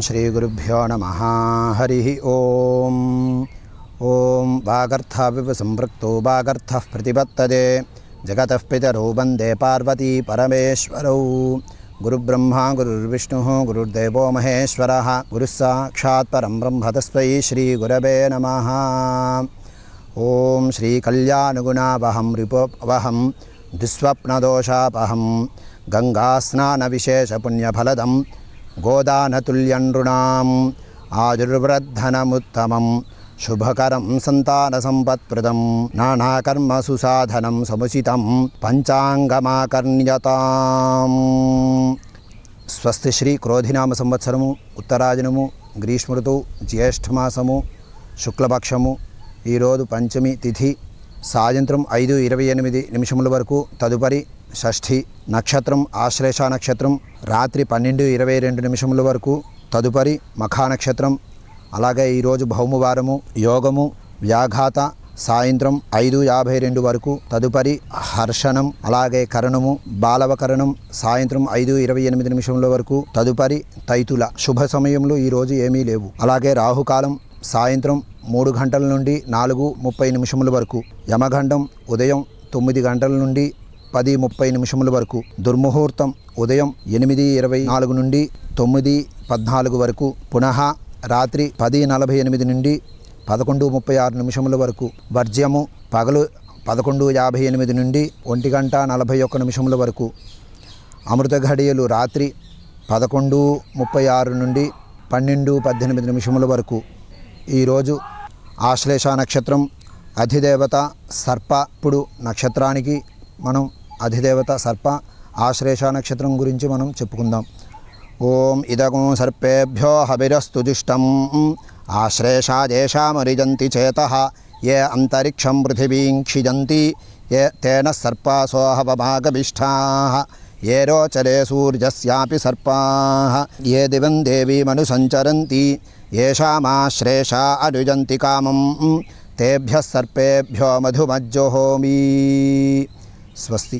श्रीगुरुभ्यो नमः। हरिः ॐ ॐ वागर्थाविव सम्पृक्तो वागर्थः प्रतिपत्तते। जगतः पितरौ वंदे पार्वती परमेश्वरौ। गुरुब्रह्मा, गुरुर्विष्णुः, गुरुर्देवो महेश्वरः। गुरुः साक्षात् परं ब्रह्म तस्मै श्रीगुरवे नमः। ॐ श्रीकल्याणगुणावहं रिपोवहं दुःस्वप्नदोषापहं गङ्गास्नानविशेषपुण्यफलदं గోదానతుల్యనృణాం ఆదుర్వృద్ధనముత్తమం శుభకరం సంతాన సంతానసంపత్ప్రదం నానాకర్మ సుసాధనం సముచితం పంచాంగమాకర్ణ్యతాం స్వస్తి శ్రీ క్రోధినామ సంవత్సరము ఉత్తరాజనము గ్రీష్మతు జ్యేష్ఠమాసము శుక్లపక్షము ఈరోజు పంచమి తిథి సాయంత్రం ఐదు ఇరవై ఎనిమిది నిమిషముల వరకు తదుపరి షష్ఠి నక్షత్రం ఆశ్లేష నక్షత్రం రాత్రి పన్నెండు ఇరవై రెండు నిమిషముల వరకు తదుపరి మఖా నక్షత్రం. అలాగే ఈరోజు భౌమవారము యోగము వ్యాఘాత సాయంత్రం ఐదు యాభై రెండు వరకు తదుపరి హర్షణం అలాగే కరణము బాలవకరణం సాయంత్రం ఐదు ఇరవై ఎనిమిది నిమిషముల వరకు తదుపరి తైతుల శుభ సమయంలో ఈరోజు ఏమీ లేవు. అలాగే రాహుకాలం సాయంత్రం మూడు గంటల నుండి నాలుగు ముప్పై నిమిషముల వరకు యమగండం ఉదయం తొమ్మిది గంటల నుండి పది ముప్పై నిమిషముల వరకు. దుర్ముహూర్తం ఉదయం ఎనిమిది ఇరవై నాలుగు నుండి తొమ్మిది పద్నాలుగు వరకు. పునః రాత్రి పది నలభై ఎనిమిది నుండి పదకొండు ముప్పై ఆరు నిమిషముల వరకు. వర్జ్యము పగలు పదకొండు యాభై ఎనిమిది నుండి ఒంటి గంట నలభై ఒక్క నిమిషముల వరకు. అమృత ఘడియలు రాత్రి పదకొండు ముప్పై ఆరు నుండి పన్నెండు పద్దెనిమిది నిమిషముల వరకు. ఈరోజు ఆశ్లేష నక్షత్రం అధిదేవత సర్ప ఇప్పుడు నక్షత్రానికి మనం అధిదేవత సర్ప ఆశ్లేష నక్షత్రం గురించి మనం చెప్పుకుందాం. ఓం ఇదగం సర్పేభ్యో హవిరస్తు దుష్టం. ఆశ్లేషాదేశామరిజంతి చేత. ఏ అంతరిక్షం పృథివీం క్షిజంతి. ఏ తేన సర్పాసోహవమాగభిష్టా ఏ రోచరే సూర్యస్యాపి సర్పా. ఏ దివం దేవీమను సంచరంతి. ఏషామాశ్లేషా అనుజంతి కామం. తేభ్య సర్పేభ్యో మధుమజ్జోహోమీ స్వస్తి.